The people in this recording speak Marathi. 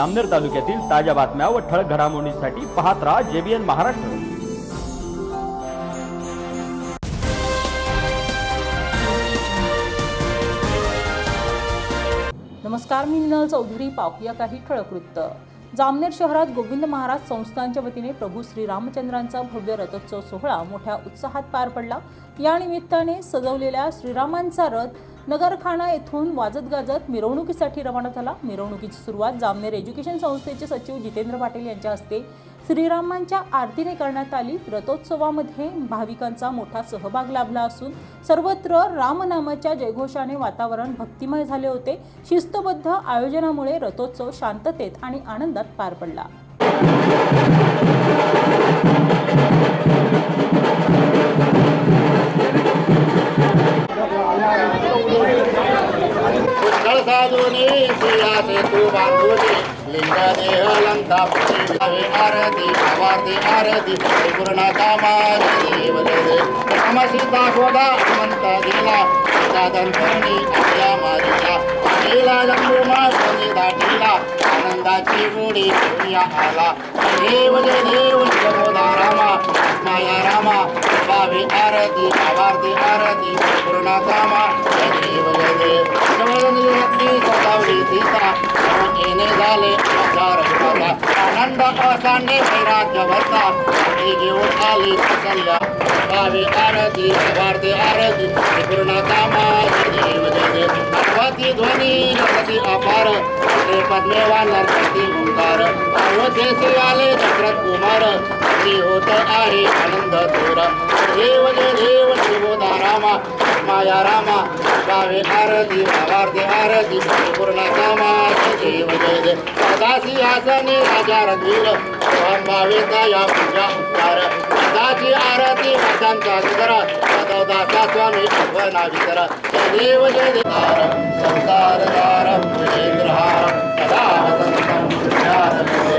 आमनेर तालुक्यातील ताज्या बातम्या व ठळक घडामोडींसाठी पाहत राहा जेबीएन महाराष्ट्र. नमस्कार मी निनल चौधरी. पाहूया काही ठळक वृत्त. जामनेर शहरात गोविंद महाराज संस्थांच्या वतीने प्रभू श्रीरामचंद्रांचा भव्य रथोत्सव सोहळा मोठ्या उत्साहात पार पडला. या निमित्ताने सजवलेल्या श्रीरामांचा रथ नगरखाना येथून वाजत गाजत मिरवणुकीसाठी रवाना झाला. मिरवणुकीची सुरुवात जामनेर एज्युकेशन संस्थेचे सचिव जितेंद्र पाटील यांच्या हस्ते श्रीरामांच्या आरतीने करण्यात आली. रथोत्सवामध्ये भाविकांचा मोठा सहभाग लाभला असून सर्वत्र रामनामाच्या जयघोषाने वातावरण भक्तिमय झाले होते. शिस्तबद्ध आयोजनामुळे रथोत्सव शांततेत आणि आनंदात पार पडला. असे तू बांधुनी लिंग देह लंका पुरी आरती आवारती आरती पूर्ण कामाची देव दे नम सीता शोधा मंत दिला दंतरणी आपल्या मारिला पाणीला जंबुमा सोनी दाटीला आनंदाची गोडी दुनिया आला. देव जय देव जगोदा रामा माया रामा भावी आरती आवारती आरती पूर्ण कामा देव जय देव जवळनी येणे आनंद असांडे वैराग्य भरता ती घेऊन आली कौसल्या बावी आरती आवारती आरती। पूर्ण कामा जय देव जय देव पार्वती ध्वनी नदी अपार ते पद्मेवान नरपती ओंकार अयोध्येचे आले दशरथ कुमार श्री होत आहे आनंद थोर देव जय देव रामा माया रामा गावे आरती भावार्थी आरती पूर्ण कामा देव जय देव सदासी आसनी राजा रघुवीर भावे या पूजा उपकार. सदाची आरती वाचांचा सुधर सदव स्वामी भगवना वितर. देव जय देव संसार दार मुजेंद्रहार सदा वसंतं हृदयारविंदे